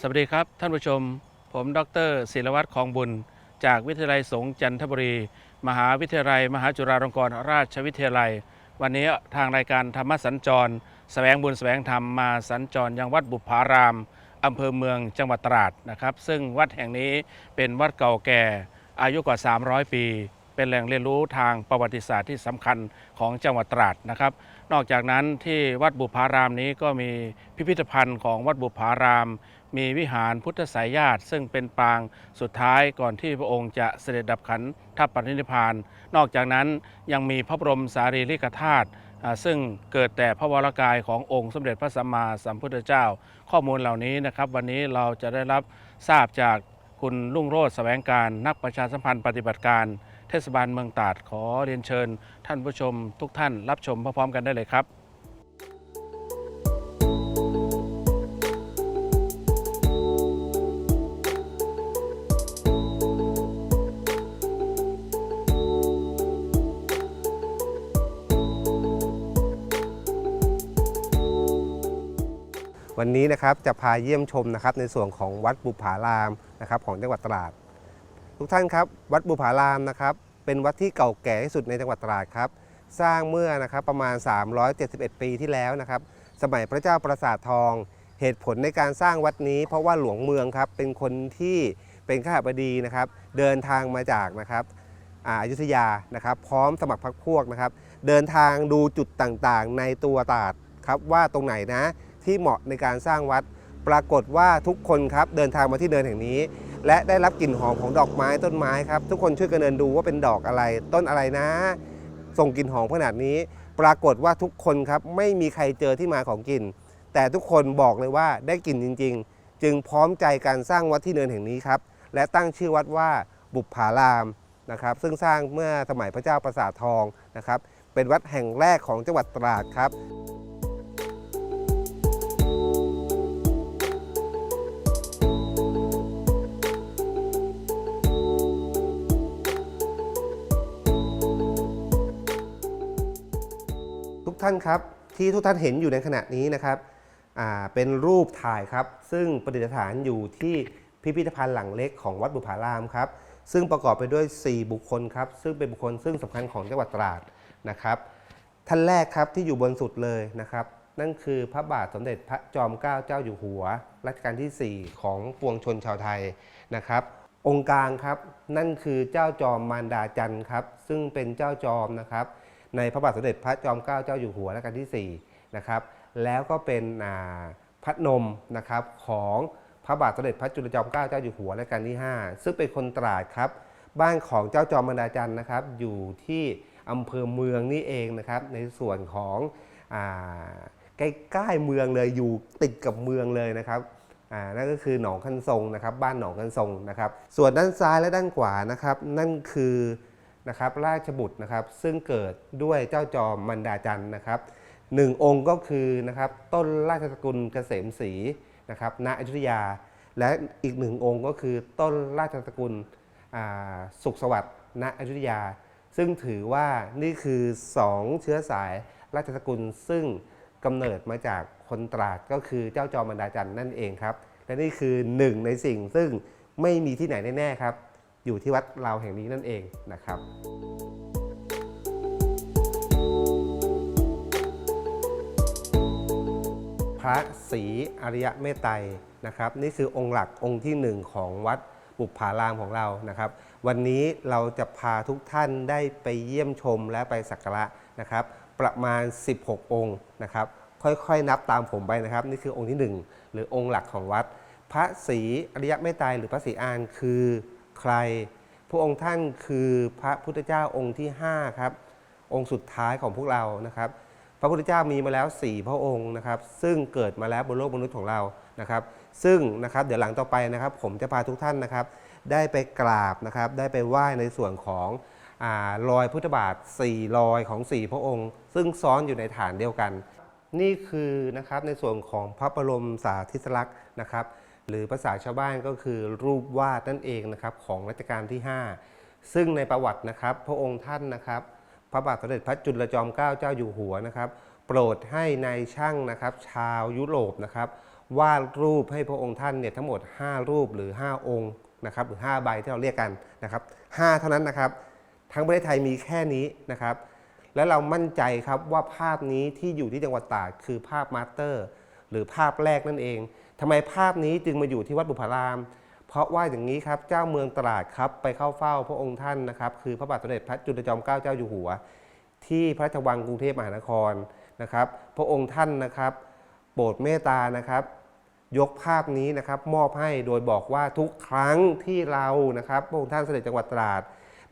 สวัสดีครับ ท่านผู้ชม ผมดรศิลวัตรคองบุญ จากวิทยาลัยสงฆ์จันทบุรี มหาวิทยาลัย มหาจุฬาลงกรณราชวิทยาลัย วันนี้ทางรายการธรรมสัญจรแสวงบุญแสวงธรรมมาสัญจรยังวัดบุพารามอำเภอเมืองจังหวัดตราดนะครับ ซึ่งวัดแห่งนี้เป็นวัดเก่าแก่ อายุกว่า 300 ปี เป็นแหล่งเรียนรู้ทางประวัติศาสตร์ที่สำคัญของจังหวัดตราดนะครับ นอกจากนั้นที่วัดบุพารามนี้ก็มีพิพิธภัณฑ์ของวัดบุพาราม มีวิหารพุทธสายญาติ ซึ่งเป็นปางสุดท้ายก่อนที่พระองค์จะเสด็จดับขันทัพปรินิพาน นอกจากนั้นยังมีพระบรมสารีริกธาตุซึ่งเกิดแต่พระวรากายขององค์สมเด็จพระสัมมาสัมพุทธเจ้า ข้อมูลเหล่านี้นะครับ วันนี้เราจะได้รับทราบจากคุณลุงโรธแสวงการนักประชาสัมพันธ์ปฏิบัติการ เทศบาลเมืองตาดขอเรียนเชิญ ท่านผู้ชมทุกท่านรับชมพร้อมๆกันได้เลยครับ วันนี้นะครับจะพาเยี่ยมชมนะครับในส่วนของวัดบุพารามนะครับของจังหวัดตราด ทุกท่านครับวัดบุพารามนะครับเป็นวัดที่เก่าแก่ที่สุดในจังหวัดตราดครับสร้างเมื่อนะครับประมาณ 371 ปีที่แล้วนะครับสมัยพระเจ้าปราสาททอง เหตุผลในการสร้างวัดนี้ เพราะว่าหลวงเมืองครับเป็นคนที่เป็นข้าบดีนะครับเดินทางมาจากนะครับอายุธยานะครับพร้อมสมัครพรรคพวกนะครับ เดินทางดูจุดต่างๆ ในตัวตาดครับว่าตรงไหนนะ ที่เหมาะในการสร้างวัด ปรากฏว่าทุกคนครับเดินทางมาที่เนินแห่งนี้ และได้รับกลิ่นหอมของดอกไม้ต้นไม้ครับ ทุกคนช่วยกันเดินดูว่าเป็นดอกอะไร ต้นอะไรนะ ส่งกลิ่นหอมขนาดนี้ ปรากฏว่าทุกคนครับไม่มีใครเจอที่มาของกลิ่น แต่ทุกคนบอกเลยว่าได้กลิ่นจริง ๆ จึงพร้อมใจการสร้างวัดที่เนินแห่งนี้ครับและตั้งชื่อวัดว่าบุพผารามนะครับซึ่งสร้างเมื่อสมัยพระเจ้าประสาททองนะครับเป็นวัดแห่งแรกของจังหวัดตราดครับ ท่านครับ ที่ทุกท่านเห็นอยู่ในขณะนี้นะครับเป็นรูปถ่ายครับ ซึ่งประดิษฐานอยู่ที่พิพิธภัณฑ์หลังเล็กของวัดบุพารามครับ ซึ่งประกอบไปด้วย 4 บุคคลครับ ซึ่งเป็นบุคคลซึ่งสำคัญของจังหวัดตราดนะครับ ท่านแรกครับที่อยู่บนสุดเลยนะครับ นั่นคือพระบาทสมเด็จพระจอมเกล้าเจ้าอยู่หัวรัชกาลที่ 4 ของปวงชนชาวไทยนะครับ องค์กลางครับ นั่นคือเจ้าจอมมารดาจันทร์ครับ ซึ่งเป็นเจ้าจอมนะครับ ในพระบาทสมเด็จพระจอมเกล้าเจ้าอยู่หัวรัชกาลที่4นะครับแล้วก็เป็นพระนมนะครับของพระบาทสมเด็จพระจุลจอมเกล้าเจ้าอยู่หัวรัชกาลที่ 5 ซึ่งเป็นคนตราดครับบ้านของเจ้าจอมมารดาจันทร์นะครับอยู่ที่อำเภอเมืองนี่เองนะครับในส่วนของอ่าใกล้ๆเมืองเลยอยู่ติดกับเมืองเลยนะครับนั่นก็คือหนองคันทรงนะครับบ้านหนองคันทรงนะครับส่วนด้านซ้ายและด้านขวานะครับนั่นคือ นะครับราชบุตรนะครับซึ่งเกิดด้วยเจ้าจอมมันดาจันนะครับหนึ่งองค์ก็คือนะครับต้นราชสกุลเกษมศรีนะครับณอยุธยา และอีกหนึ่งองค์ก็คือต้นราชสกุลสุขสวัสดิ์ณอยุธยา ซึ่งถือว่านี่คือสองเชื้อสายราชสกุลซึ่งกำเนิดมาจากคนตราดก็คือเจ้าจอมมันดาจันนั่นเองครับ และนี่คือหนึ่งในสิ่งซึ่งไม่มีที่ไหนแน่ๆครับ อยู่ที่วัดเราแห่งนี้นั่นเองนะครับพระศรีอริยเมตไตรนะครับนี่คือองค์หลักองค์ที่หนึ่งของวัดบุพารามของเรานะครับ วันนี้เราจะพาทุกท่านได้ไปเยี่ยมชมและไปสักการะนะครับ ประมาณ 16 องค์นะครับ ค่อยๆ นับตามผมไปนะครับ นี่คือองค์ที่หนึ่งหรือองค์หลักของวัด พระศรีอริยะเมตไตรหรือพระศรีอานคือ ใคร พระองค์ท่านคือพระพุทธเจ้าองค์ที่ 5 ครับ องค์สุดท้ายของพวกเรานะครับ พระพุทธเจ้ามีมาแล้ว 4 พระองค์นะครับ ซึ่งเกิดมาแล้วบนโลกมนุษย์ของเรานะครับ ซึ่งนะครับเดี๋ยวหลังต่อไปนะครับ ผมจะพาทุกท่านนะครับ ได้ไปกราบนะครับ ได้ไปไหว้ในส่วนของอรอยพุทธบาท4รอยของ 4 พระองค์ ซึ่งซ้อนอยู่ในฐานเดียวกัน นี่คือนะครับในส่วนของพระบรมสาธิสลักษณ์นะครับ หรือภาษาชาวบ้านก็คือรูปวาดนั่นเองนะครับของรัชกาลที่ 5 ซึ่งในประวัตินะครับ พระองค์ท่านนะครับ พระบาทสมเด็จพระจุลจอมเกล้าเจ้าอยู่หัวนะครับ โปรดให้ในายช่างนะครับ ชาวยุโรปนะครับวาดรูปให้พระองค์ท่านเนี่ยทั้งหมด 5 รูปหรือ 5 องค์นะครับหรือ 5 ใบที่เราเรียกกันนะครับ5เท่านั้นนะครับทั้งประเทศไทยมีแค่นี้นะครับ และเรามั่นใจครับว่าภาพนี้ที่อยู่ที่จังหวัดตาดคือภาพมาสเตอร์ หรือภาพแรกนั่นเอง ทำไมภาพนี้จึงมาอยู่ที่วัดบุพาราม เพราะว่าอย่างนี้ครับเจ้าเมืองตราดครับไปเข้าเฝ้าพระองค์ท่านนะครับ คือพระบาทสมเด็จพระจุลจอมเกล้าเจ้าอยู่หัว ที่พระราชวังกรุงเทพมหานครนะครับ พระองค์ท่านนะครับ โปรดเมตตานะครับ ยกภาพนี้นะครับมอบให้โดยบอกว่าทุกครั้งที่เรานะครับ พระองค์ท่านเสด็จจังหวัดตราด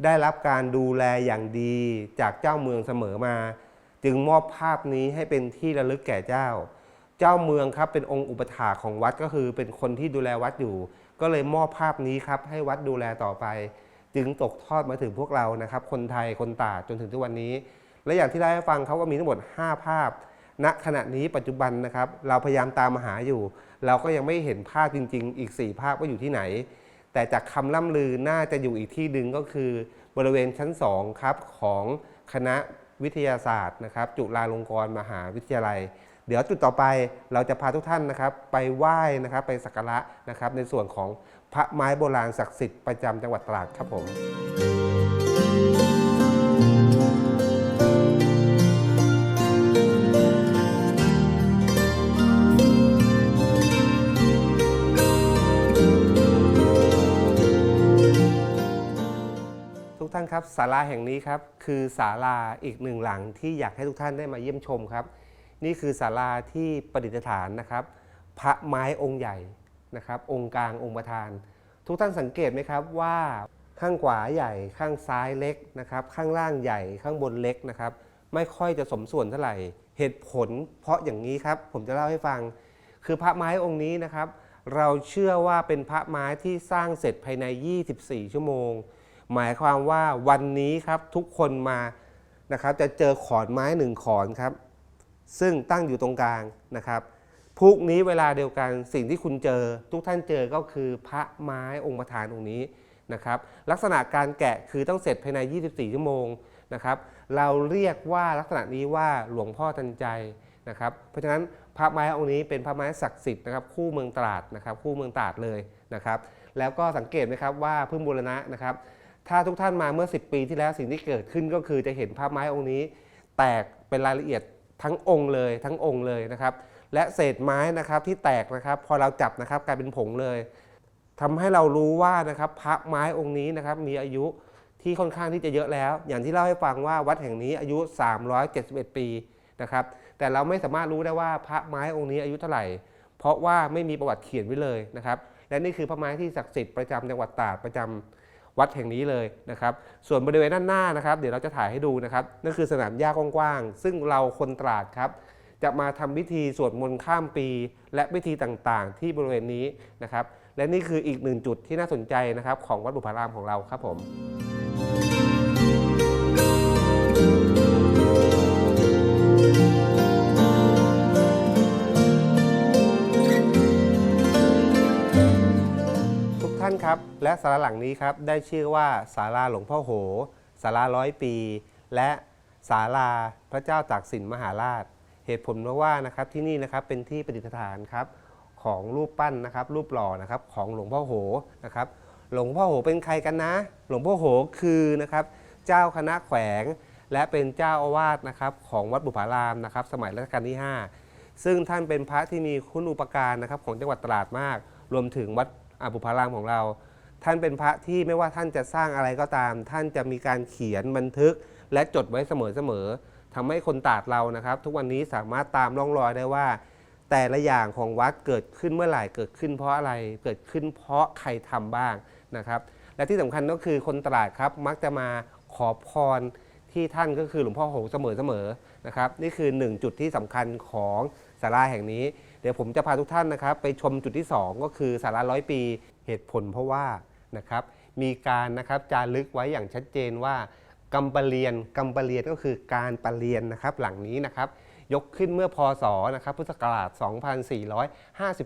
ได้รับการดูแลอย่างดีจากเจ้าเมืองเสมอมา จึงมอบภาพนี้ให้เป็นที่ระลึกแก่เจ้า เจ้าเมืองครับเป็นองค์อุปถาของวัดก็คือเป็นคนที่ดูแลวัดอยู่ ก็เลยมอบภาพนี้ครับให้วัดดูแลต่อไป จึงตกทอดมาถึงพวกเรานะครับ คนไทยคนตาจนถึงทุกวันนี้ และอย่างที่ได้ฟังเขาก็มีทั้งหมด 5 ภาพณขณะนี้ปัจจุบันนะครับ เราพยายามตามมาหาอยู่ เราก็ยังไม่เห็นภาพจริง ๆ อีก 4 ภาพว่าอยู่ที่ไหน แต่จากคำล่ำลือน่าจะอยู่อีกที่หนึ่งก็คือบริเวณชั้น2ครับของคณะวิทยาศาสตร์นะครับ จุฬาลงกรณ์มหาวิทยาลัย เดี๋ยวจุดต่อไปเราจะพาทุกท่านนะครับ ไปไหว้นะครับไปสักการะนะครับ ในส่วนของพระไม้โบราณศักดิ์สิทธิ์ประจำจังหวัดตราดครับผมทุกท่านครับศาลาแห่งนี้ครับคือศาลาอีกหนึ่งหลังที่อยากให้ทุกท่านได้มาเยี่ยมชมครับ นี่คือศาลาที่ประดิษฐานนะครับ พระไม้องค์ใหญ่นะครับ องค์กลางองค์ประธาน ทุกท่านสังเกตไหมครับว่าข้างขวาใหญ่ข้างซ้ายเล็กนะครับ ข้างล่างใหญ่ข้างบนเล็กนะครับ ไม่ค่อยจะสมส่วนเท่าไหร่ เหตุผลเพราะอย่างนี้ครับผมจะเล่าให้ฟัง คือพระไม้องค์นี้นะครับ เราเชื่อว่าเป็นพระไม้ที่สร้างเสร็จภายใน 24 ชั่วโมง หมายความว่าวันนี้ครับทุกคนมานะครับจะเจอขอนไม้หนึ่งขอนครับ ซึ่งตั้งอยู่ตรงกลางนะครับพรุ่งนี้เวลาเดียวกันสิ่งที่คุณเจอ ทุกท่านเจอก็คือพระไม้องค์ประธานองค์นี้นะครับลักษณะการแกะคือต้องเสร็จภายใน 24 ชั่วโมงนะครับเราเรียกว่าลักษณะนี้ว่าหลวงพ่อทันใจนะครับเพราะฉะนั้นพระไม้องค์นี้เป็นพระไม้ศักดิ์สิทธิ์นะครับคู่เมืองตราดนะครับคู่เมืองตราดเลยนะครับแล้วก็สังเกตไหมครับว่าเพิ่งบูรณะนะครับถ้าทุกท่านมาเมื่อ 10 ปีที่แล้วสิ่งที่เกิดขึ้นก็คือจะเห็นพระไม้องค์นี้ แตกเป็นรายละเอียด ทั้งองค์เลยทั้งองค์เลยนะครับ และเศษไม้นะครับที่แตกนะครับพอเราจับนะครับกลายเป็นผงเลยทำให้เรารู้ว่านะครับพระไม้องค์นี้นะครับมีอายุที่ค่อนข้างที่จะเยอะแล้ว อย่างที่เล่าให้ฟังว่าวัดแห่งนี้อายุ 371 ปีนะครับ แต่เราไม่สามารถรู้ได้ว่าพระไม้องค์นี้อายุเท่าไหร่ เพราะว่าไม่มีประวัติเขียนไว้เลยนะครับ และนี่คือพระไม้ที่ศักดิ์สิทธิ์ประจำจังหวัดตราดประจำ วัดแห่งนี้เลยนะครับ ส่วนบริเวณด้านหน้านะครับ เดี๋ยวเราจะถ่ายให้ดูนะครับ นั่นคือสนามหญ้ากว้างๆ ซึ่งเราคนตราดครับ จะมาทำพิธีสวดมนต์ข้ามปี และพิธีต่างๆ ที่บริเวณนี้นะครับ และนี่คืออีกหนึ่งจุดที่น่าสนใจนะครับ ของวัดบุพารามของเราครับผม ท่านครับ และศาลาหลังนี้ครับได้ชื่อว่าศาลาหลวงพ่อโหศาลาร้อยปี และศาลาพระเจ้าตากสินมหาราช เหตุผลเพราะว่านะครับที่นี่นะครับเป็นที่ประดิษฐานครับของรูปปั้นนะครับรูปหล่อนะครับของหลวงพ่อโหนะครับ หลวงพ่อโหเป็นใครกันนะ หลวงพ่อโหคือนะครับเจ้าคณะแขวง และเป็นเจ้าอาวาสนะครับของวัดบุพารามนะครับ สมัยรัชกาลที่ 5 ซึ่งท่านเป็นพระที่มีคุณอุปการนะครับของจังหวัดตราดมาก รวมถึงวัด อาบุพารามของเรา ท่านเป็นพระที่ไม่ว่าท่านจะสร้างอะไรก็ตาม ท่านจะมีการเขียนบันทึกและจดไว้เสมอๆทำให้คนตาดเรานะครับ ทุกวันนี้สามารถตามร่องรอยได้ว่า แต่ละอย่างของวัดเกิดขึ้นเมื่อไหร่เกิดขึ้นเพราะอะไรเกิดขึ้นเพราะใครทำบ้างนะครับ และที่สำคัญก็คือคนตราดครับมักจะมาขอพรที่ท่านก็คือหลวงพ่อโหงเสมอๆนะครับ นี่คือหนึ่งจุดที่สำคัญของศาลาแห่งนี้ ดี๋ยวผมจะพาทุกท่านนะครับ ไปชมจุดที่ 2 ก็คือศาลาร้อยปีเหตุผลเพราะว่านะครับมีการนะครับจารึกไว้อย่างชัดเจนว่ากำปะเรียนกำปะเรียนก็คือการประเรียนนะครับหลังนี้นะครับยกขึ้นเมื่อพศนะครับพุทธศักราช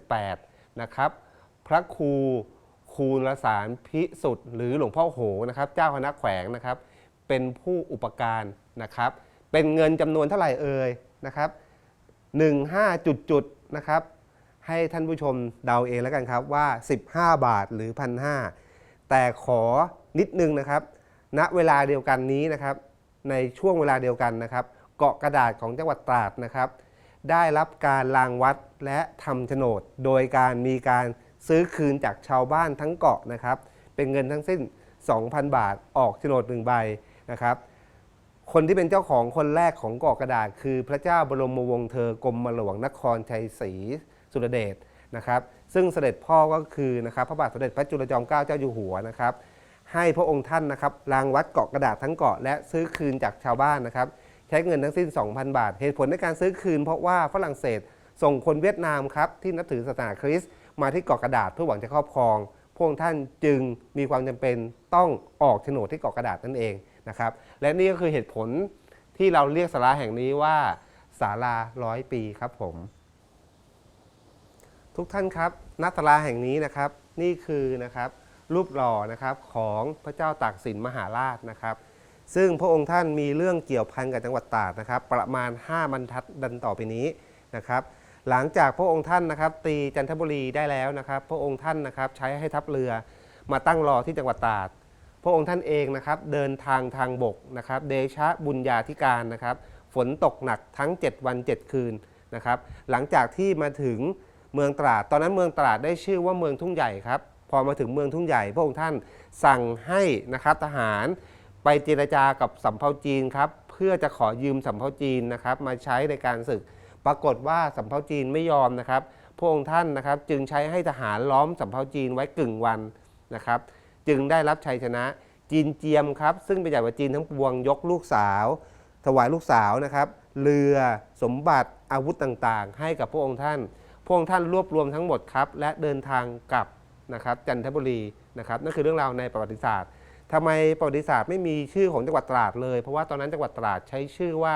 2458 นะครับพระครูคูลสารพิสุทธิ์หรือหลวงพ่อโหนะครับเจ้าคณะแขวงนะครับเป็นผู้อุปการนะครับเป็นเงินจำนวนเท่าไหร่เอ่ยนะครับ15จุดจุด นะครับ ให้ท่านผู้ชมเดาเองแล้วกันครับว่า 15 บาทหรือพันหแต่ขอนิดนึงนะครับ ณเวลาเดียวกันนี้นะครับ ในช่วงเวลาเดียวกันนะครับ เกาะกระดาษของจังหวัดตราดนะครับ ได้รับการรางวัดและทำโฉนด โดยการมีการซื้อคืนจากชาวบ้านทั้งเกาะนะครับ เป็นเงินทั้งสิ้น 2,000 บาทออกโฉนดหนึ่งใบนะครับ คนที่เป็นเจ้าของคนแรกของเกาะกระดาษ คือพระเจ้าบรมวงศ์เธอกรมหลวงนครชัยศรีสุรเดชนะครับซึ่งเสด็จพ่อก็คือนะครับพระบาทสมเด็จพระจุลจอมเกล้าเจ้าอยู่หัวนะครับให้พระองค์ท่านนะครับรางวัดเกาะกระดาษทั้งเกาะและซื้อคืนจากชาวบ้านนะครับใช้เงินทั้งสิ้น 2,000 บาท เหตุผลในการซื้อคืนเพราะว่าฝรั่งเศสส่งคนเวียดนามครับที่นับถือศาสนาคริสต์มาที่เกาะกระดาษเพื่อหวังจะครอบครองพระองค์ท่านจึงมีความจำเป็นต้องออกโฉนดที่เกาะกระดาษนั่นเอง นะครับ และนี่ก็คือเหตุผลที่เราเรียกศาลาแห่งนี้ว่าศาลาร้อยปีครับผม ทุกท่านครับณศาลาแห่งนี้นะครับ นี่คือนะครับรูปหล่อนะครับของพระเจ้าตากสินมหาราชนะครับ ซึ่งพระองค์ท่านมีเรื่องเกี่ยวพันกับจังหวัดตราดนะครับ ประมาณ 5 บรรทัดดันต่อไปนี้นะครับหลังจากพระองค์ท่านนะครับ ตีจันทบุรีได้แล้วนะครับ พระองค์ท่านนะครับใช้ให้ทัพเรือมาตั้งรอที่จังหวัดตราด พระองค์ท่านเองนะครับเดินทางทางบกนะครับเดชะบุญญาธิการนะครับฝนตกหนักทั้ง 7 วัน 7 คืนนะครับหลังจากที่มาถึงเมืองตราด ตอนนั้นเมืองตราดได้ชื่อว่าเมืองทุ่งใหญ่ครับพอมาถึงเมืองทุ่งใหญ่พระองค์ท่านสั่งให้นะครับทหารไปเจรจากับสำเภาจีนครับเพื่อจะขอยืมสำเภาจีนนะครับมาใช้ในการศึก ปรากฏว่าสำเภาจีนไม่ยอมนะครับพระองค์ท่านนะครับจึงใช้ให้ทหารล้อมสำเภาจีนไว้กึ่งวันนะครับ จึงได้รับชัยชนะจีนเจียมครับ ซึ่งเป็นใหญ่กว่าจีนทั้งปวงยกลูกสาว ถวายลูกสาวนะครับ เรือสมบัติอาวุธต่างๆ ให้กับพระองค์ท่าน พระองค์ท่านรวบรวมทั้งหมดครับ และเดินทางกลับนะครับจันทบุรีนะครับนั่นคือเรื่องราวในประวัติศาสตร์ทำไมประวัติศาสตร์ไม่มีชื่อของจังหวัดตราดเลย เพราะว่าตอนนั้นจังหวัดตราดใช้ชื่อว่า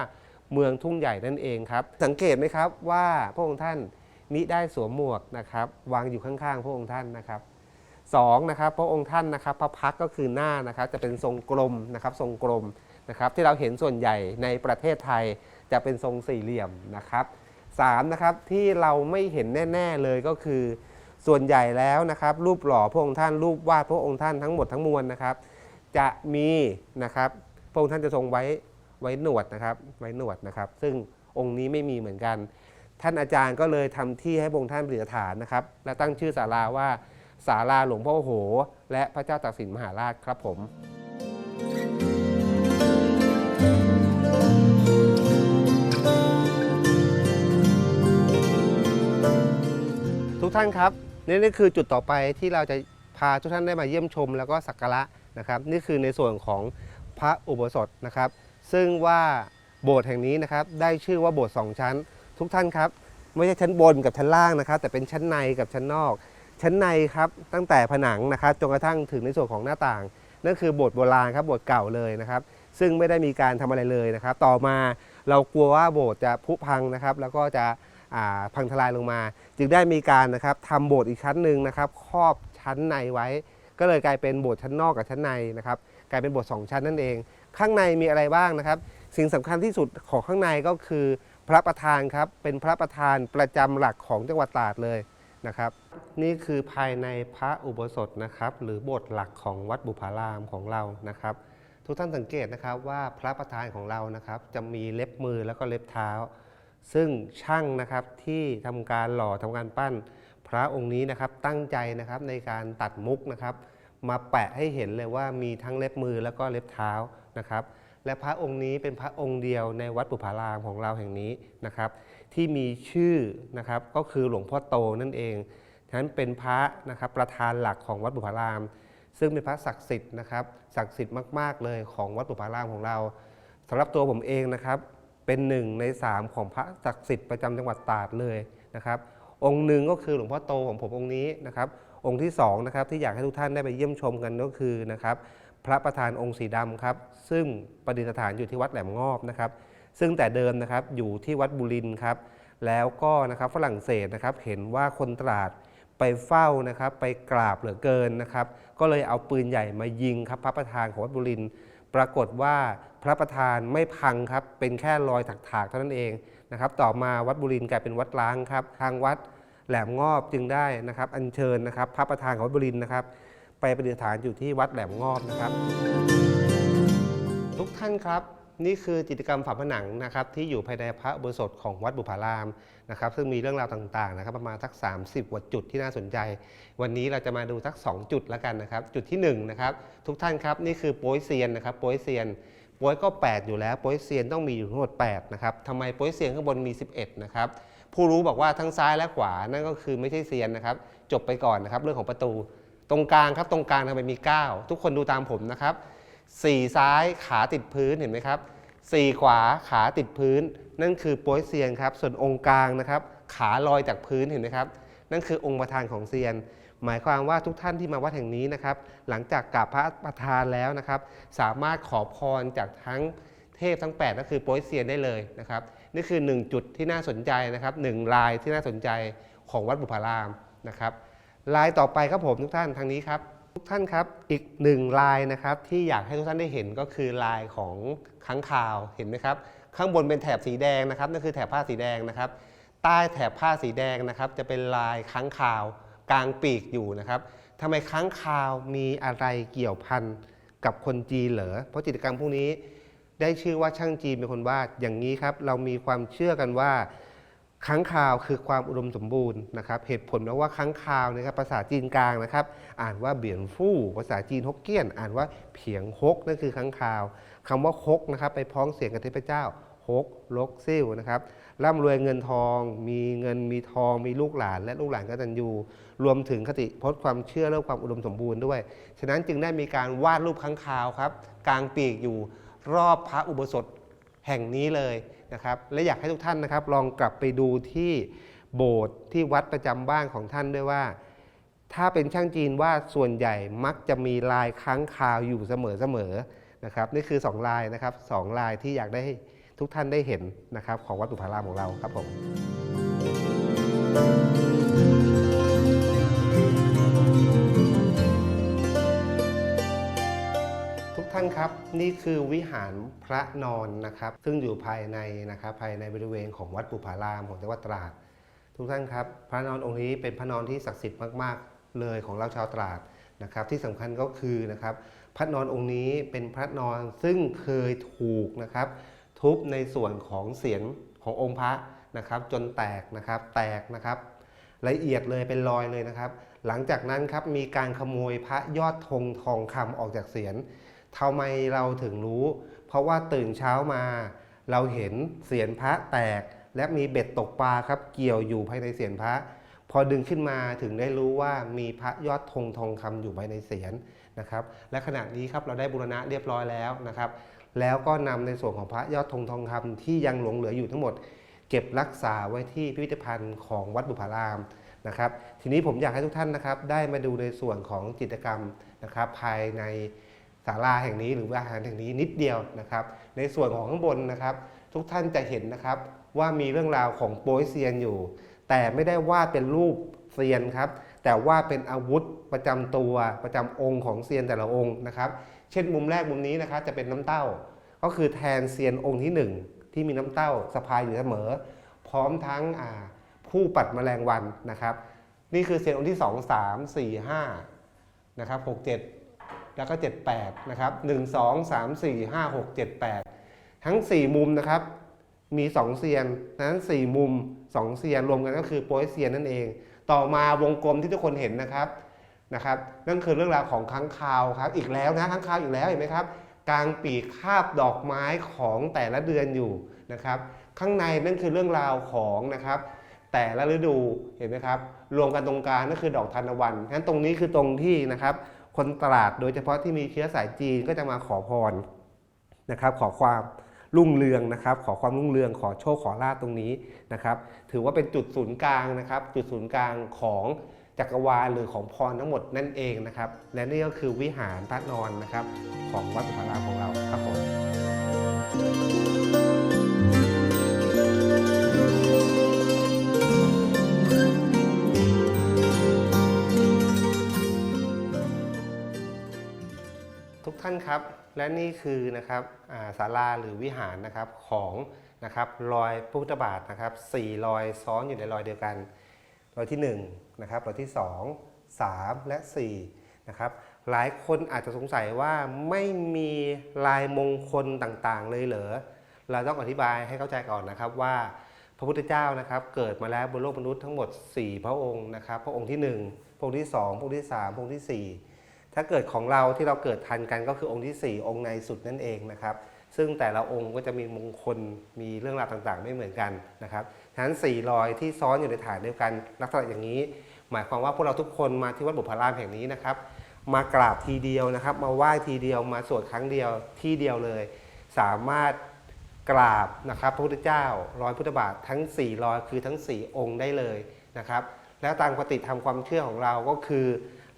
เมืองทุ่งใหญ่นั่นเองครับ สังเกตไหมครับว่าพระองค์ท่านมิได้สวมหมวกนะครับวางอยู่ข้างๆ พระองค์ท่านนะครับ สองนะครับพระองค์ท่านนะครับพระพักก็คือหน้านะครับจะเป็นทรงกลมนะครับทรงกลมนะครับที่เราเห็นส่วนใหญ่ในประเทศไทยจะเป็นทรงสี่เหลี่ยมนะครับสามนะครับที่เราไม่เห็นแน่ ๆเลยก็คือ ส่วนใหญ่แล้วนะครับรูปหล่อพระองค์ท่านรูปวาดพระองค์ท่านทั้งหมดทั้งมวลนะครับ จะมีนะครับพระองค์ท่านจะทรงไว้ไว้หนวดนะครับไว้หนวดนะครับ ซึ่งองค์นี้ไม่มีเหมือนกัน ท่านอาจารย์ก็เลยทำที่ให้พระองค์ท่านประดิษฐานนะครับ และตั้งชื่อศาลาว่า ศาลาหลวงพ่อโห และพระเจ้าตากสินมหาราชครับผมทุกท่านครับนี่นี่คือจุดต่อไปที่เราจะพาทุกท่านได้มาเยี่ยมชม แล้วก็สักการะนะครับ นี่คือในส่วนของพระอุโบสถนะครับ ซึ่งว่าโบสถ์แห่งนี้นะครับได้ชื่อว่าโบสถ์สองชั้น ทุกท่านครับ ไม่ใช่ชั้นบนกับชั้นล่างนะครับ แต่เป็นชั้นในกับชั้นนอก ชั้นในครับตั้งแต่ผนังนะครับจนกระทั่งถึงในส่วนของหน้าต่าง นั่นคือโบสถ์โบราณครับโบสถ์เก่าเลยนะครับ ซึ่งไม่ได้มีการทำอะไรเลยนะครับ ต่อมาเรากลัวว่าโบสถ์จะผุพังนะครับ แล้วก็จะพังทลายลงมา จึงได้มีการนะครับทำโบสถ์อีกชั้นหนึ่งนะครับครอบชั้นในไว้ ก็เลยกลายเป็นโบสถ์ชั้นนอกกับชั้นในนะครับกลายเป็นโบสถ์สองชั้นนั่นเอง ข้างในมีอะไรบ้างนะครับ สิ่งสำคัญที่สุดของข้างในก็คือพระประธานครับเป็นพระประธานประจำหลักของจังหวัดตราดเลย นะครับ นี่คือภายในพระอุโบสถนะครับ หรือโบสถ์หลักของวัดบุพารามของเรานะครับ ทุกท่านสังเกตนะครับว่าพระประธานของเรานะครับ จะมีเล็บมือแล้วก็เล็บเท้า ซึ่งช่างนะครับที่ทำการหล่อทำการปั้น พระองค์นี้นะครับตั้งใจนะครับในการตัดมุกนะครับ มาแปะให้เห็นเลยว่ามีทั้งเล็บมือแล้วก็เล็บเท้านะครับ และพระองค์นี้เป็นพระองค์เดียวในวัดปุพารามของเราแห่งนี้นะครับ ที่มีชื่อนะครับก็คือหลวงพ่อโตนั่นเองฉะนั้นเป็นพระนะครับประธานหลักของวัดปุพาราม ซึ่งเป็นพระศักดิ์สิทธิ์นะครับศักดิ์สิทธิ์มาก ๆ เลยของวัดปุพารามของเราสำหรับตัวผมเองนะครับเป็นหนึ่งในสามของพระศักดิ์สิทธิ์ประจำจังหวัดตราดเลยนะครับ องค์หนึ่งก็คือหลวงพ่อโตของผมองค์นี้นะครับ องค์ที่สองนะครับที่อยากให้ทุกท่านได้ไปเยี่ยมชมกันก็คือนะครับพระประธานองค์สีดำครับซึ่งประดิษฐานอยู่ที่วัดแหลมงอบนะครับ ซึ่งแต่เดิมนะครับอยู่ที่วัดบุรินทร์ครับแล้วก็นะครับฝรั่งเศสนะครับเห็นว่าคนตราดไปเฝ้านะครับไปกราบเหลือเกินนะครับ ก็เลยเอาปืนใหญ่มายิงครับพระประธานของวัดบุรินทร์ปรากฏว่าพระประธานไม่พังครับเป็นแค่รอยถากๆเท่านั้นเองนะครับ ต่อมาวัดบุรินทร์กลายเป็นวัดล้างครับทางวัดแหลมงอบจึงได้นะครับ อัญเชิญนะครับ พระประธานของวัดบุรินทร์นะครับ ไปประดิษฐานอยู่ที่วัดแหลมงอบนะครับ ทุกท่านครับ นี่คือจิตกรรมฝาผนังนะครับที่อยู่ภายในพระอุโบสถของวัดบุพารามนะครับซึ่งมีเรื่องราวต่างๆนะครับประมาณสัก 30กว่าจุดที่น่าสนใจ วันนี้เราจะมาดูสัก 2 จุดแล้วกันนะครับ จุดที่1นะครับทุกท่านครับนี่คือโป้ยเซียนนะครับโป้ยเซียนโป้ยก็ 8 อยู่แล้วโป้ยเซียนต้องมีอยู่ทั้งหมด8นะครับทำไมโป้ยเซียนข้างบนมี 11นะครับผู้รู้บอกว่าทั้งซ้ายและขวานั่นก็คือไม่ใช่เซียนนะครับจบไปก่อนนะครับเรื่องของประตูตรงกลางครับตรงกลางทำไมมี 9 ทุกคนดูตามผมนะครับ สี่ซ้ายขาติดพื้นเห็นไหมครับสี่ขวาขาติดพื้น นั่นคือโป้ยเซียนครับ ส่วนองค์กลางนะครับ ขาลอยจากพื้นเห็นไหมครับ นั่นคือองค์ประธานของเซียน หมายความว่าทุกท่านที่มาวัดแห่งนี้นะครับ หลังจากกราบพระประธานแล้วนะครับ สามารถขอพรจากทั้งเทพทั้ง 8 ก็คือโป้ยเซียนได้เลยนะครับ นี่คือ 1 จุดที่น่าสนใจนะครับหนึ่งลายที่น่าสนใจของวัดบุพารามนะครับลายต่อไปครับผมทุกท่านทางนี้ครับ ทุกท่านครับอีกหนึ่งลายนะครับที่อยากให้ทุกท่านได้เห็นก็คือลายของค้างคาวเห็นไหมครับ ข้างบนเป็นแถบสีแดงนะครับนั่นคือแถบผ้าสีแดงนะครับ ใต้แถบผ้าสีแดงนะครับ จะเป็นลายค้างคาวกลางปีกอยู่นะครับทำไมค้างคาวมีอะไรเกี่ยวพันกับคนจีนเหรอเพราะจิตรกรรมพวกนี้ได้ชื่อว่าช่างจีนเป็นคนวาดอย่างนี้ครับ เรามีความเชื่อกันว่า ค้างคาวคือความอุดมสมบูรณ์นะครับ เหตุผลเพราะว่าค้างคาวนะครับภาษาจีนกลางนะครับ อ่านว่าเบียนฟู่ภาษาจีนฮกเกี้ยน อ่านว่าเพียงฮกนั่นคือค้างคาวคำว่าฮกนะครับ ไปพ้องเสียงกับเทพเจ้าฮกลกซิ่วนะครับร่ำรวยเงินทอง มีเงินมีทอง มีลูกหลาน และลูกหลานก็ตันยูรวมถึงคติพจน์ความเชื่อเรื่องความอุดมสมบูรณ์ด้วย ฉะนั้นจึงได้มีการวาดรูปค้างคาวครับกลางปีกอยู่รอบพระอุโบสถแห่งนี้เลยนะครับและอยากให้ทุกท่านนะครับ ลองกลับไปดูที่โบสถ์ที่วัดประจำบ้านของท่านด้วยว่า ถ้าเป็นช่างจีนว่าดส่วนใหญ่มักจะมีลายค้างคาวอยู่เสมอๆนะครับนี่คือ 2 ลายนะครับสองลายที่อยากได้ให้ทุกท่านได้เห็นนะครับของวัดปุพารามของเราครับผมทุก นครับ นี่คือวิหารพระนอนนะครับ ซึ่งอยู่ภายในนะครับภายในบริเวณของวัดปุพารามของจังหวัดตราด ทุกท่านครับ พระนอนองค์นี้เป็นพระนอนที่ศักดิ์สิทธิ์มากๆ เลยของเราชาวตราดนะครับที่สำคัญก็คือนะครับพระนอนองค์นี้เป็นพระนอนซึ่งเคยถูกนะครับ ทุบในส่วนของเสียงขององค์พระนะครับ จนแตกนะครับแตกนะครับ ละเอียดเลยเป็นรอยเลยนะครับ หลังจากนั้นครับมีการขโมยพระยอดธงทองคำออกจากเสียน ทำไมเราถึงรู้ เพราะว่าตื่นเช้ามา เราเห็นเสียนพระแตก และมีเบ็ดตกปลาครับ เกี่ยวอยู่ภายในเสียนพระ พอดึงขึ้นมาถึงได้รู้ว่ามีพระยอดธงทองคำอยู่ภายในเสียนนะครับ และขณะนี้ครับเราได้บูรณะเรียบร้อยแล้วนะครับ แล้วก็นำในส่วนของพระยอดธงทองคำที่ยังหลงเหลืออยู่ทั้งหมด เก็บรักษาไว้ที่พิพิธภัณฑ์ของวัดบุพารามนะครับ ทีนี้ผมอยากให้ทุกท่านนะครับ ได้มาดูในส่วนของจิตรกรรมนะครับ ภายใน ศาลาแห่งนี้หรือวิหารแห่งนี้นิดเดียวนะครับ ในส่วนของข้างบนนะครับ ทุกท่านจะเห็นนะครับว่ามีเรื่องราวของโป้ยเซียนอยู่ แต่ไม่ได้วาดเป็นรูปเซียนครับ แต่ว่าเป็นอาวุธประจำตัวประจำองค์ของเซียนแต่ละองค์นะครับ เช่นมุมแรกมุมนี้นะครับจะเป็นน้ำเต้า ก็คือแทนเซียนองค์ที่หนึ่งที่มีน้ำเต้าสะพายอยู่เสมอ พร้อมทั้งผู้ปัดแมลงวันนะครับ นี่คือเซียนองค์ที่ 2 3 4 5นะครับ6 7 แล้วก็ 7 8 นะครับ 1 2 3 4 5 6 7 8 ทั้ง 4 มุมนะครับ มี 2 เซียนนั้น 4 มุม 2 เซียนรวมกันก็คือโป้ยเซียนนั่นเอง ต่อมาวงกลมที่ทุกคนเห็นนะครับนะครับ นั่นคือเรื่องราวของค้างคาวครับ อีกแล้วนะค้างคาวอีกแล้วเห็นไหมครับกลางปีกคาบดอกไม้ของแต่ละเดือนอยู่นะครับ ข้างในนั่นคือเรื่องราวของนะครับ แต่ละฤดูเห็นไหมครับ รวมกันตรงกลางนั่นคือดอกทานตะวันงั้นตรงนี้คือตรงที่นะครับ คนตลาดโดยเฉพาะที่มีเชื้อสายจีนก็จะมาขอพรนะครับ ขอความรุ่งเรืองนะครับ ขอความรุ่งเรือง ขอโชคขอลาภตรงนี้นะครับ ถือว่าเป็นจุดศูนย์กลางนะครับ จุดศูนย์กลางของจักรวาลหรือของพรทั้งหมดนั่นเองนะครับ และนี่ก็คือวิหารพระนอนนะครับ ของวัดสุภารามของเราครับผม กท่านครับ และนี่คือนะครับาศาลาหรือวิหารนะครับของนะครับรอยพระพุทธบาทนะครับสี่รอยซ้อนอยู่ในรอยเดียวกัน รอยที่1นะครับรอยที่ 2 3 และ4นะครับหลายคนอาจจะสงสัยว่าไม่มีลายมงคลต่างๆ เลยเหรอเราต้องอธิบายให้เข้าใจก่อนนะครับว่าพระพุทธเจ้านะครับเกิดมาแล้วบนโลกมนุษย์ทั้งหมด 4 พระองค์นะครับ พระองค์ที่ 1 พระองค์ที่ 2 พระองค์ที่ 3 พระองค์ทีสี่4 ถ้าเกิดของเราที่เราเกิดทันกันก็คือองค์ที่ 4 องค์ในสุดนั่นเองนะครับ ซึ่งแต่ละองค์ก็จะมีมงคลมีเรื่องราวต่างๆ ไม่เหมือนกันนะครับฉะนั้นสี่รอยที่ซ้อนอยู่ในฐานเดียวกันลักษณะอย่างนี้ หมายความว่าพวกเราทุกคนมาที่วัดบุพารามแห่งนี้นะครับ มากราบทีเดียวนะครับ มาไหว้ทีเดียวมาสวดครั้งเดียวที่เดียวเลย สามารถกราบนะครับพระพุทธเจ้ารอยพุทธบาททั้ง4รอยคือทั้ง 4 องค์ได้เลยนะครับ แล้วตามปฏิธรรมความเชื่อของเราก็คือ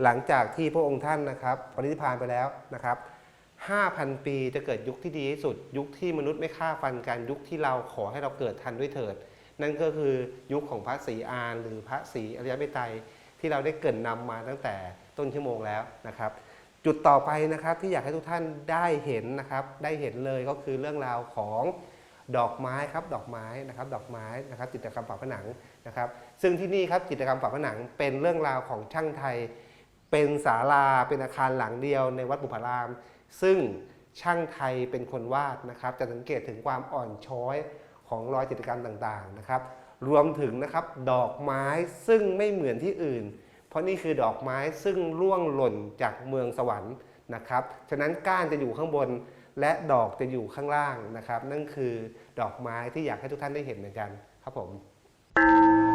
หลังจากที่พระองค์ท่านนะครับปรินิพานไปแล้วนะครับ5,000 ปีจะเกิดยุคที่ดีที่สุด ยุคที่มนุษย์ไม่ฆ่าฟันกันยุคที่เราขอให้เราเกิดทันด้วยเถิด นั่นก็คือยุคของพระศรีอานหรือพระศรีอริยเมตไตรที่เราได้เกรินนำมาตั้งแต่ต้นชั่วโมงแล้วนะครับ จุดต่อไปนะครับที่อยากให้ทุกท่านได้เห็นนะครับ ได้เห็นเลยก็คือเรื่องราวของดอกไม้ครับดอกไม้นะครับดอกไม้นะครับจิตรกรรมฝาผนังนะครับ ซึ่งที่นี่ครับจิตรกรรมฝาผนังเป็นเรื่องราวของช่างไทย เป็นศาลาเป็นอาคารหลังเดียวในวัดบุพาราม ซึ่งช่างไทยเป็นคนวาดนะครับ จะสังเกตถึงความอ่อนช้อยของรอยจิตรกรรมต่างๆนะครับ รวมถึงนะครับดอกไม้ซึ่งไม่เหมือนที่อื่น เพราะนี่คือดอกไม้ซึ่งร่วงหล่นจากเมืองสวรรค์นะครับ ฉะนั้นก้านจะอยู่ข้างบนและดอกจะอยู่ข้างล่างนะครับ นั่นคือดอกไม้ที่อยากให้ทุกท่านได้เห็นเหมือนกันครับผมครั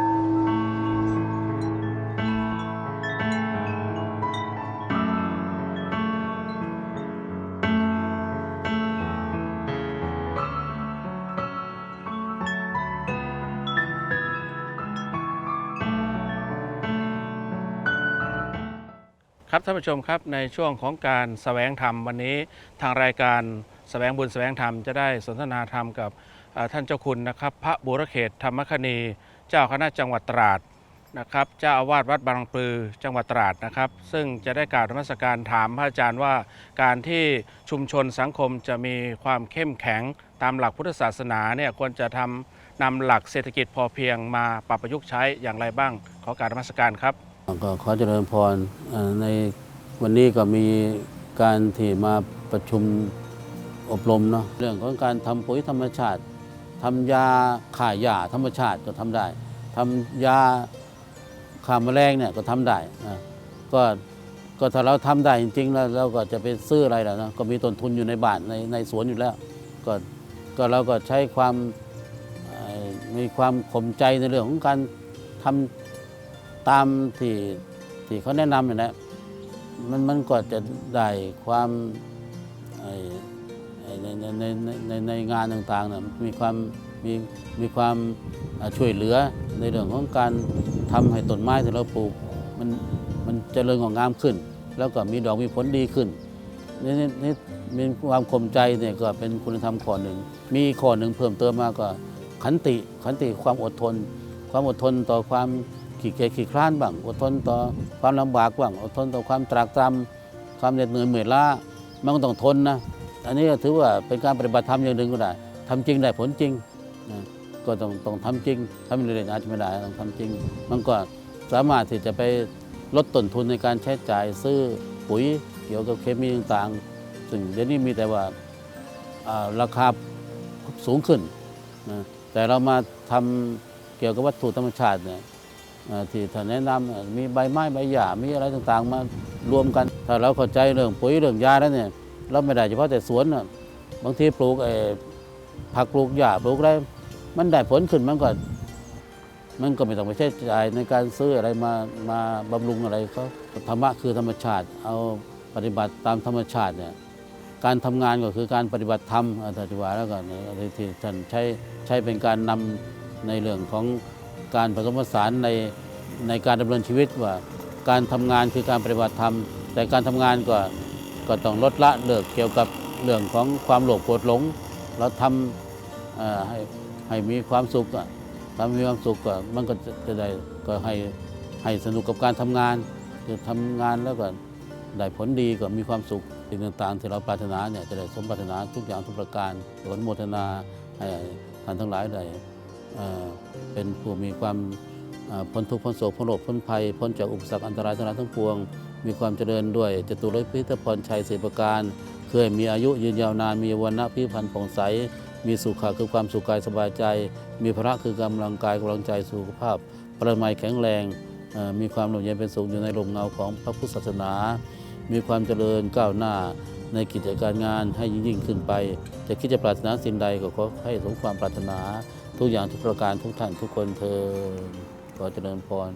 ท่านผู้ชมครับในช่วงของการแสวงธรรมวันนี้ทางรายการแสวงบุญแสวงธรรมจะได้สนทนาธรรมกับท่านเจ้าคุณนะครับ พระบุรเขตธรรมคณีเจ้าคณะจังหวัดตราดนะครับเจ้าอาวาสวัดบางปลือจังหวัดตราดนะครับ ซึ่งจะได้กล่าวนมัสการถามพระอาจารย์ว่า การที่ชุมชนสังคมจะมีความเข้มแข็งตามหลักพุทธศาสนาเนี่ยควรจะทำนำหลักเศรษฐกิจพอเพียงมาปรับประยุกต์ใช้อย่างไรบ้าง ขอการนมัสการครับ ก็ขอเจริญพรในวันนี้ก็มีการที่มาประชุมอบรมเนาะเรื่องของการทำปุ๋ยธรรมชาติทำยาข่ายาธรรมชาติก็ทำได้ทำยาฆ่าแมลงเนี่ยก็ทำได้นะก็ก็ถ้าเราทำได้จริงๆแล้วเราก็จะไปซื้ออะไรแล้วนะก็มีต้นทุนอยู่ในบ้านในในสวนอยู่แล้วก็ก็เราก็ใช้ความมีความข่มใจในเรื่องของการทำ ตามที่ที่เขาแนะนำเนี่นะมันมันก็จะได้ความในในในในในในงานต่างๆเนี่ยมีความมีมีความช่วยเหลือในเรื่องของการทำให้ต้นไม้ที่เราปลูกมันมันเจริญงอกงามขึ้น แล้วก็มีดอกมีผลดีขึ้นนี่นี่นี่มีความขมใจเนี่ยก็เป็นคุณธรรมข้อหนึ่ง มีข้อหนึ่งเพิ่มเติมมาก็ขันติขันติความอดทน ความอดทนต่อความ ขี้เกียจขี้คร้านบ้างอดทนต่อความลำบากบ้างอดทนต่อความตรากตรำความเหน็ดเหนื่อยเหนื่อยล้ามันก็ต้องทนนะอันนี้ถือว่าเป็นการปฏิบัติธรรมอย่างหนึ่งก็ได้ทำจริงได้ผลจริงนะก็ต้องต้องทำจริงทำไม่ได้อาจจะไม่ได้ต้องทำจริง มันก็สามารถที่จะไปลดต้นทุนในการใช้จ่ายซื้อปุ๋ยเกี่ยวกับเคมีต่างๆ ซึ่งเดี๋ยวนี้มีแต่ว่าราคาสูงขึ้นนะแต่เรามาทำเกี่ยวกับวัตถุธรรมชาติเนี่ย ที่ท่านแนะนำมีใบไม้ใบหญ้ามีอะไรต่างๆ มารวมกัน ถ้าเราเข้าใจเรื่องปุ๋ยเรื่องยาแล้วเนี่ยเราไม่ได้เฉพาะแต่สวนน่ะบางทีปลูกไอ้ผักปลูกหญ้าปลูกอะไรมันได้ผลขึ้นมันก็มันก็ไม่ต้องไปใช้จ่ายในการซื้ออะไรมามาบำรุงอะไรเขาธรรมะคือธรรมชาติ เอาปฏิบัติตามธรรมชาติเนี่ยการทำงานก็คือการปฏิบัติธรรมอาจารย์ว่าแล้วก็ที่ที่ท่านใช้ใช้เป็นการนำในเรื่องของ การผสมผสานในในการดำเนินชีวิตว่า การทำงานคือการปฏิบัติธรรม แต่การทำงานก็ก็ต้องลดละเลิกเกี่ยวกับเรื่องของความโลภโกรธหลง เราทำให้ให้มีความสุขทำมีความสุขก็มันก็จะได้ก็ให้ให้สนุกกับการทำงานคือทำงานแล้วก็ได้ผลดีก็มีความสุขสิ่งต่างๆ ที่เราปรารถนาเนี่ยจะได้สมปรารถนาทุกอย่างทุกประการผลโมทนาให้ท่านทั้งหลายได้ เป็นผู้มีความพ้นทุกข์พ้นโศกพ้นโรคพ้นภัย พ้นจากอุปสรรคอันตรายทั้งหลายทั้งปวง มีความเจริญด้วยจตุรพิพิธพรชัยศิประการ เคยมีอายุยืนยาวนานมีวันณะพิพันธ์ผ่องใส มีสุขะคือความสุขกายสบายใจ มีพระคือกำลังกายกำลังใจสุขภาพประมัยแข็งแรง มีความหนุนเย็นเป็นสุขอยู่ในลมเงาของพระพุทธศาสนา มีความเจริญก้าวหน้าในกิจการงานให้ยิ่งยิ่งขึ้นไป จะคิดจะปรารถนาสิ่งใดก็ขอให้สมความปรารถนา ทุกอย่างทุกประการทุกท่านทุกคนเธอขอเจริญพร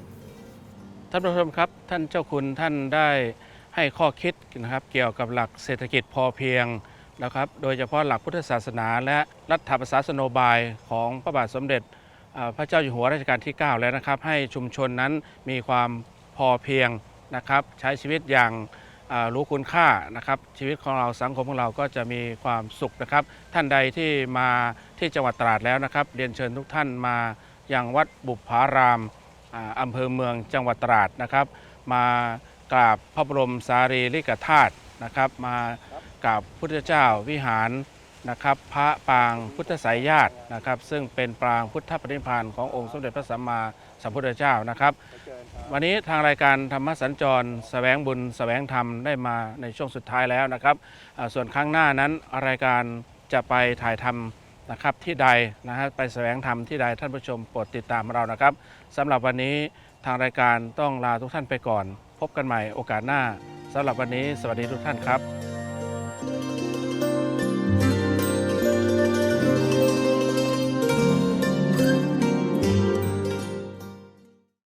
ท่านผู้ชมครับ ท่านเจ้าคุณท่านได้ให้ข้อคิดนะครับเกี่ยวกับหลักเศรษฐกิจพอเพียงนะครับโดยเฉพาะหลักพุทธศาสนา และรัฐประศาสนบายของพระบาทสมเด็จพระเจ้าอยู่หัวรัชกาลที่ 9 แล้วนะครับ ให้ชุมชนนั้นมีความพอเพียงนะครับใช้ชีวิตอย่าง รู้คุณค่านะครับชีวิตของเราสังคมของเราก็จะมีความสุขนะครับ ท่านใดที่มาที่จังหวัดตราดแล้วนะครับ เรียนเชิญทุกท่านมายังวัดบุพารามอ่าอำเภอเมืองจังหวัดตราดนะครับ มากราบพระบรมสารีริกธาตุนะครับ มากราบพุทธเจ้าวิหารนะครับ พระปางพุทธสายญาตินะครับ ซึ่งเป็นปรางพุทธปฏินิพพานขององค์สมเด็จพระสัมมาสัมพุทธเจ้า นะครับ วันนี้ทางรายการธรรมสัญจรสแสวงบุญสแสวงธรรมได้มาในช่วงสุดท้ายแล้วนะครับอ่าส่วนครั้งหน้านั้นรายการจะไปถ่ายทำนะครับที่ใดนะฮะไปแสวงธรรมที่ใดท่านผู้ชมโปรดติดตามเรานะครับสำหรับวันนี้ทางรายการต้องลาทุกท่านไปก่อน พบกันใหม่โอกาสหน้าสำหรับวันนี้ สวัสดีทุกท่านครับ